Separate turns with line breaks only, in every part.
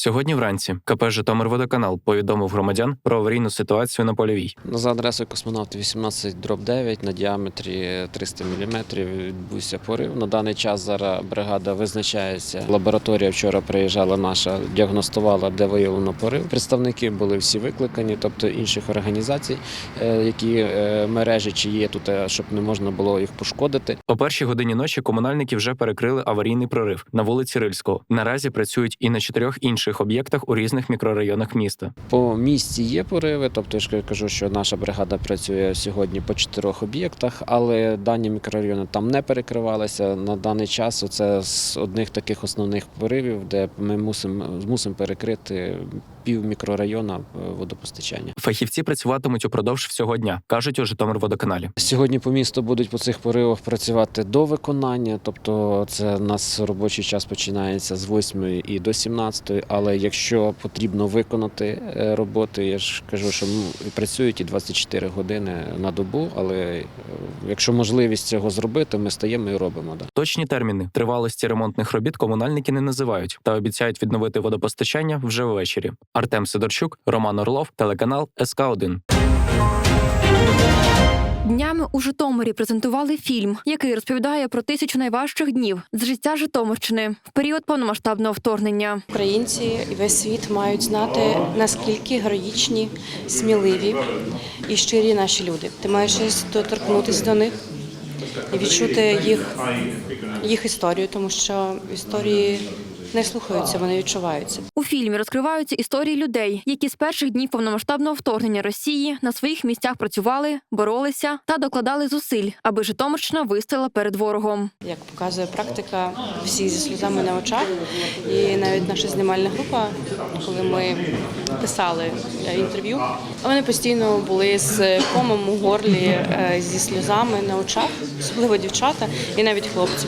Сьогодні вранці КП Житомирводоканал повідомив громадян про аварійну ситуацію на польовій.
За адресою космонавт 18 дроб 9 на діаметрі 300 мм відбувся порив. На даний час зараз бригада визначається. Лабораторія вчора приїжджала наша, діагностувала, де виявлено порив. Представники були всі викликані, тобто інших організацій, е, які е, мережі чи є тут, е, щоб не можна було їх пошкодити.
О першій годині ночі комунальники вже перекрили аварійний прорив на вулиці Рильського. Наразі працюють і на чотирьох інших об'єктах у різних мікрорайонах міста.
По місті є пориви, тобто я кажу, що наша бригада працює сьогодні по чотирьох об'єктах, але дані мікрорайони там не перекривалися. На даний час це з одних таких основних поривів, де ми мусимо мусимо перекрити пів мікрорайону е, водопостачання.
Фахівці працюватимуть упродовж всього дня, кажуть у Житомирводоканалі.
Сьогодні по місту будуть по цих поривах працювати до виконання, тобто це у нас робочий час починається з 8 і до 17, але якщо потрібно виконати е, роботи, я ж кажу, що працюють і 24 години на добу, але е, якщо можливість цього зробити, ми стаємо і робимо. Да.
Точні терміни тривалості ремонтних робіт комунальники не називають та обіцяють відновити водопостачання вже ввечері. Артем Сидорчук, Роман Орлов, телеканал СК 1
Днями у Житомирі презентували фільм, який розповідає про тисячу найважчих днів з життя Житомирщини в період повномасштабного вторгнення.
Українці і весь світ мають знати, наскільки героїчні, сміливі і щирі наші люди. Ти маєш щось доторкнутися до них і відчути їх, їх історію, тому що історії не слухаються, вони відчуваються.
У фільмі розкриваються історії людей, які з перших днів повномасштабного вторгнення Росії на своїх місцях працювали, боролися та докладали зусиль, аби Житомирщина вистояла перед ворогом.
Як показує практика, всі зі сльозами на очах. І навіть наша знімальна група, коли ми писали е, інтерв'ю, вони постійно були з комом у горлі, е, зі сльозами на очах, особливо дівчата і навіть хлопці.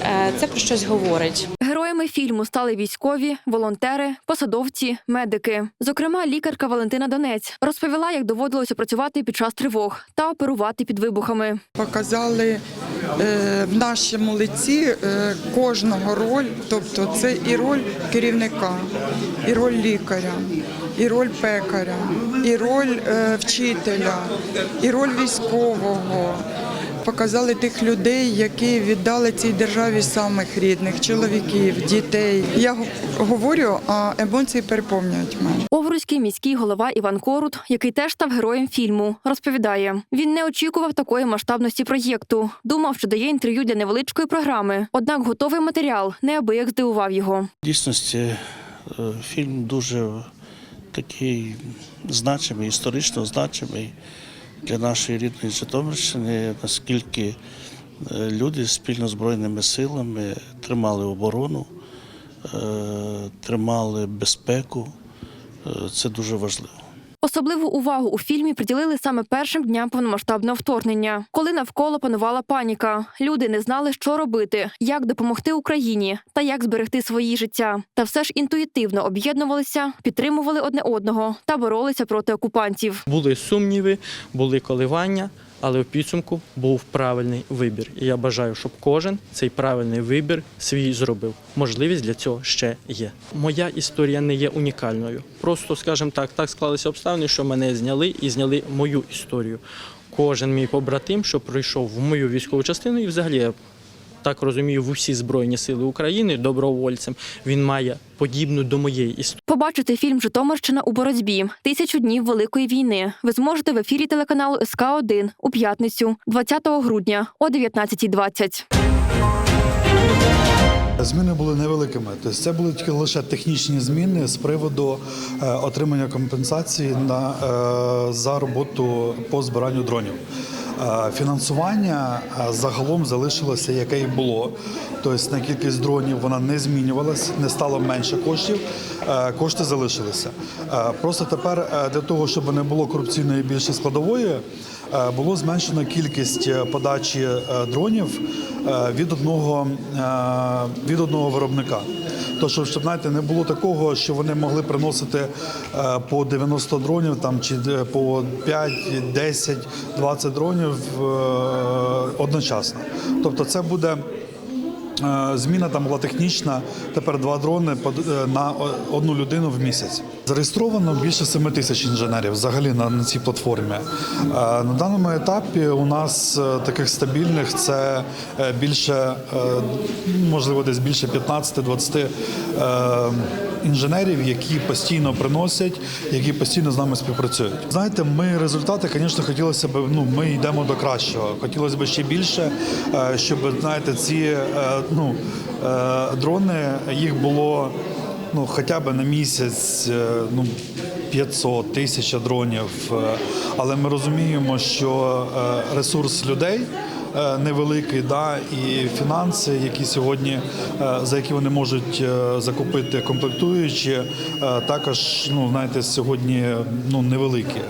Е, Це про щось говорить.
Героями фільму стали військові, волонтери, посадовці, медики. Зокрема, лікарка Валентина Донець розповіла, як доводилося працювати під час тривог та оперувати під вибухами.
Показали е, в нашому лиці е, кожного роль, тобто це і роль керівника, і роль лікаря, і роль пекаря, і роль е, вчителя, і роль військового. Показали тих людей, які віддали цій державі самих рідних, чоловіків, дітей. Я говорю, а емоції переповнюють мене.
Овруцький міський голова Іван Корут, який теж став героєм фільму, розповідає: він не очікував такої масштабності проєкту. Думав, що дає інтерв'ю для невеличкої програми. Однак готовий матеріал неабияк здивував його.
Дійсності е, фільм дуже такий значимий, історично значимий для нашої рідної Житомирщини, наскільки е, люди спільно Збройними силами тримали оборону, е, тримали безпеку. Е, Це дуже важливо.
Особливу увагу у фільмі приділили саме першим дням повномасштабного вторгнення, коли навколо панувала паніка. Люди не знали, що робити, як допомогти Україні та як зберегти свої життя. Та все ж інтуїтивно об'єднувалися, підтримували одне одного та боролися проти окупантів.
Були сумніви, були коливання, але в підсумку був правильний вибір. І я бажаю, щоб кожен цей правильний вибір свій зробив. Можливість для цього ще є. Моя історія не є унікальною. Просто, скажімо так, так склалися обставини, що мене зняли і зняли мою історію. Кожен мій побратим, що прийшов в мою військову частину, і взагалі я так розумію, в усі збройні сили України добровольцем. Він має подібну до моєї історії.
Побачити фільм Житомирщина у боротьбі тисячу днів великої війни. Ви зможете в ефірі телеканалу СК 1 у п'ятницю, 20 грудня о 19.20.
Зміни були невеликими. Тобто це були тільки лише технічні зміни з приводу е, отримання компенсації на, е, за роботу по збиранню дронів. Е, Фінансування загалом залишилося, яке і було. Тобто на кількість дронів вона не змінювалась, не стало менше коштів. Кошти залишилися. Просто тепер для того, щоб не було корупційної більше складової, було зменшено кількість е, подачі е, дронів е, від одного е, від одного виробника. То щоб, знаєте, не було такого, що вони могли приносити е, по 90 дронів там чи по 5, 10, 20 дронів е, одночасно. Тобто, це буде Е, Зміна там була технічна. Тепер два дрони е, на одну людину в місяць. Зареєстровано більше 7 тисяч інженерів взагалі на, цій платформі. Е, На даному етапі у нас е, таких стабільних це е, більше, е, можливо, десь більше 15-20 е, інженерів, які постійно приносять, які постійно з нами співпрацюють. Знаєте, ми результати, звісно, хотілося б. Ну, ми йдемо до кращого. Хотілося б ще більше, е, щоб знаєте, ці е, ну, е, дрони їх було ну, хоча б на місяць. Ну, 500, тисяча дронів, але ми розуміємо, що ресурс людей невеликий, да, і фінанси, які сьогодні е, за які вони можуть е, закупити комплектуючі, е, також ну знаєте, сьогодні ну невеликі.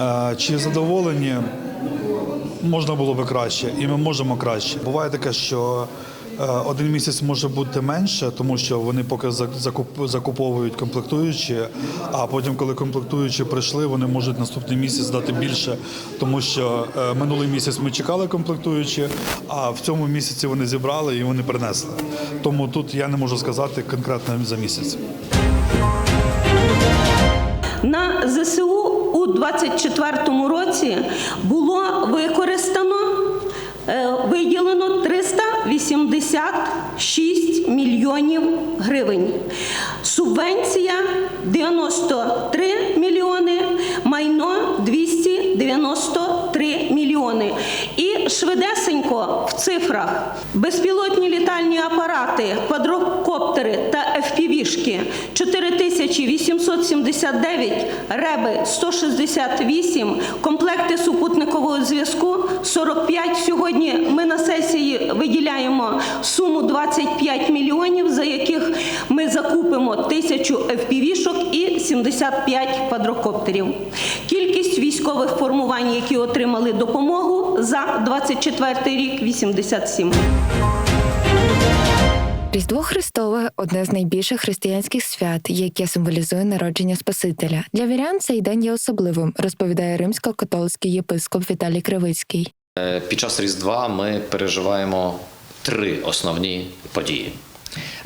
Е, Чи задоволені? Можна було би краще, і ми можемо краще. Буває таке, що е, один місяць може бути менше, тому що вони поки за- закуповують комплектуючі, а потім, коли комплектуючі прийшли, вони можуть наступний місяць дати більше, тому що е, минулий місяць ми чекали комплектуючі, а в цьому місяці вони зібрали і вони принесли. Тому тут я не можу сказати конкретно за місяць.
На ЗСУ у 2024 році було використано е, виділено 386 мільйонів гривень. Субвенція 93 мільйони, майно 293 мільйони. Швидесенько в цифрах безпілотні літальні апарати, квадрокоптери та FPV-шки 4879, реби 168, комплекти супутникового зв'язку 45. Сьогодні ми на сесії виділяємо суму 25 мільйонів, за яких ми закупимо тисячу FPV-шок і 75 квадрокоптерів. Кількість військових формувань, які отримали допомогу за 24 рік 87.
Різдво Христове одне з найбільших християнських свят, яке символізує народження Спасителя. Для вірян цей день є особливим, розповідає римсько-католицький єпископ Віталій Кривицький.
Е, Під час Різдва ми переживаємо три основні події.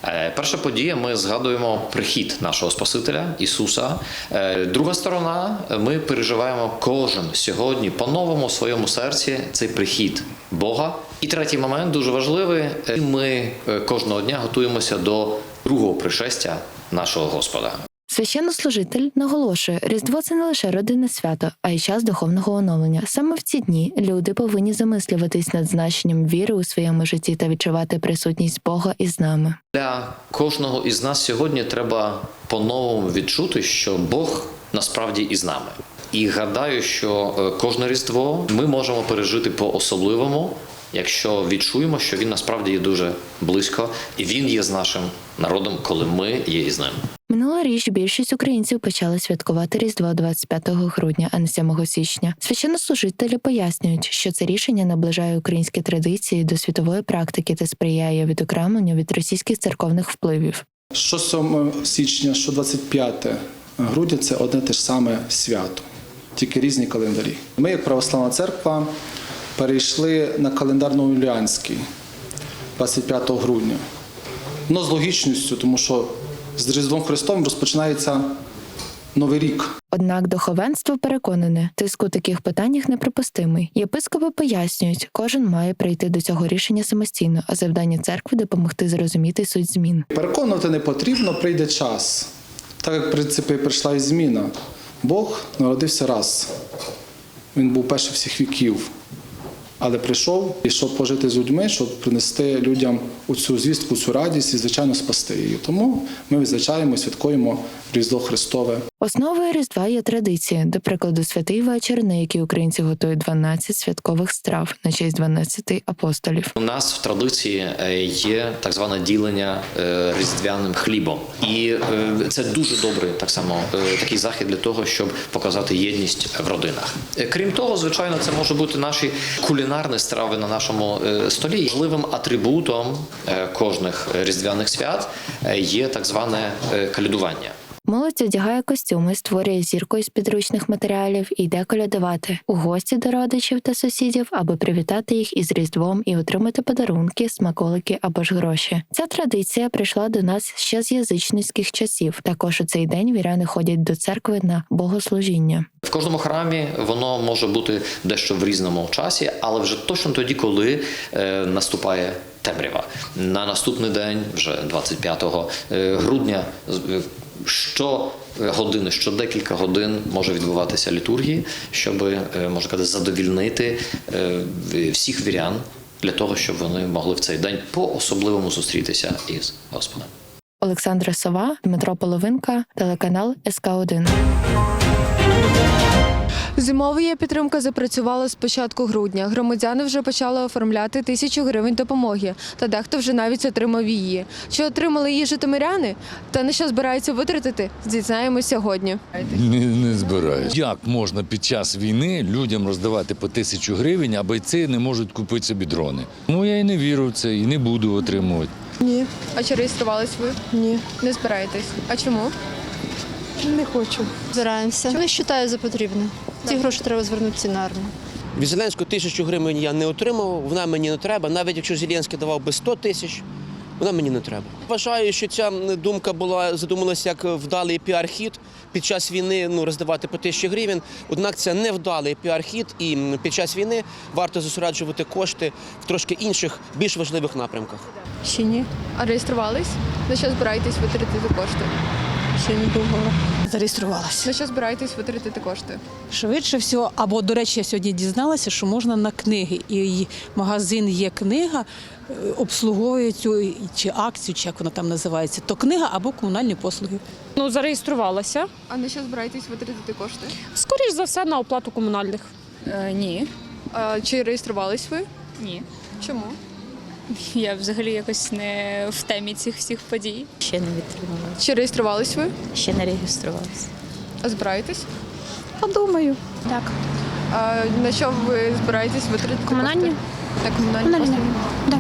Е, Перша подія ми згадуємо прихід нашого Спасителя Ісуса. Е, Друга сторона ми переживаємо кожен сьогодні по-новому в своєму серці цей прихід Бога. І третій момент дуже важливий. е, Ми кожного дня готуємося до другого пришестя нашого Господа.
Священнослужитель наголошує, Різдво це не лише родинне свято, а й час духовного оновлення. Саме в ці дні люди повинні замислюватись над значенням віри у своєму житті та відчувати присутність Бога із нами.
Для кожного із нас сьогодні треба по-новому відчути, що Бог насправді із нами. І гадаю, що е, кожне різдво ми можемо пережити по-особливому, якщо відчуємо, що він насправді є дуже близько, і він є з нашим народом, коли ми є із ним.
Минулоріч більшість українців почали святкувати Різдво 25 грудня, а не 7 січня. Священнослужителі пояснюють, що це рішення наближає українські традиції до світової практики та сприяє відокремленню від російських церковних впливів.
Що 7 січня, що 25 грудня це одне те ж саме свято, тільки різні календарі. Ми, як православна церква, перейшли на календар новоюліанський 25 грудня. Ну, з логічністю, тому що з Різдвом Христом розпочинається Новий рік.
Однак духовенство переконане, тиск у таких питаннях неприпустимий. Єпископи пояснюють, кожен має прийти до цього рішення самостійно, а завдання церкви допомогти зрозуміти суть змін.
Переконувати не потрібно, прийде час. Так як, в принципі, прийшла і зміна. Бог народився раз. Він був перший всіх віків. Але прийшов і щоб пожити з людьми, щоб принести людям цю звістку, цю радість і, звичайно, спасти її. Тому ми відзначаємо святкуємо Різдво Христове.
Основою Різдва є традиція, до прикладу, святий вечір, на який українці готують 12 святкових страв на честь 12 апостолів.
У нас в традиції е, є так зване ділення е, різдвяним хлібом, і е, це дуже добрий так само такий захід для того, щоб показати єдність в родинах. Крім того, звичайно, це може бути наші кулінарні страви на нашому столі. Важливим атрибутом кожних різдвяних свят є так зване калядування.
Молодь одягає костюми, створює зірку із підручних матеріалів і йде колядувати у гості до родичів та сусідів, аби привітати їх із Різдвом і отримати подарунки, смаколики або ж гроші. Ця традиція прийшла до нас ще з язичницьких часів. Також у цей день віряни ходять до церкви на богослужіння.
В кожному храмі воно може бути дещо в різному часі, але вже точно тоді, коли е, наступає темрява. На наступний день, вже 25 е, грудня, е, що години, що декілька годин може відбуватися літургії, щоб, е, можна казати, задовільнити е, всіх вірян для того, щоб вони могли в цей день по-особливому зустрітися із Господом.
Олександра Сова, Дмитро Половинка, телеканал СК 1
Зимова підтримка запрацювала з початку грудня. Громадяни вже почали оформляти тисячу гривень допомоги, та дехто вже навіть отримав її. Чи отримали її житомиряни? Та на що збираються витратити? Дізнаємось сьогодні.
Не, не збирають. Як можна під час війни людям роздавати по тисячу гривень, а бойці не можуть купити собі дрони? Тому я і не вірю в це, і не буду отримувати.
Ні. А чи реєструвались ви? Ні. Не збираєтесь. А чому? Не хочу.
Збираємося. Не вважаю за потрібне. Ці гроші треба звернутися на армію.
Від Зеленського тисячу гривень я не отримав, вона мені не треба. Навіть якщо Зеленський давав би 100 тисяч, вона мені не треба. Вважаю, що ця думка була задумалася як вдалий піар-хід під час війни ну, роздавати по тисячі гривень. Однак це не вдалий піар-хід, і під час війни варто зосереджувати кошти в трошки інших, більш важливих напрямках.
Ще ні. А реєструвались? На що збираєтесь витратити кошти?
Ще не думала. Зареєструвалася.
На що збираєтесь витратити кошти?
Швидше всього, або, до речі, я сьогодні дізналася, що можна на книги. І магазин є книга, е, обслуговує цю чи акцію, чи як вона там називається, то книга або комунальні послуги.
Ну, зареєструвалася.
А на що збираєтесь витратити кошти?
Скоріш за все, на оплату комунальних.
Е, ні. А, чи реєструвались ви?
Ні.
Чому?
Я взагалі якось не в темі цих всіх подій.
Ще не відтримала.
Чи реєструвались ви?
Ще не реєструвалася.
А збираєтесь?
Подумаю. Так.
А на що ви збираєтесь витратити?
Комунальні?
Так, На комунальні
Комунальні. Да.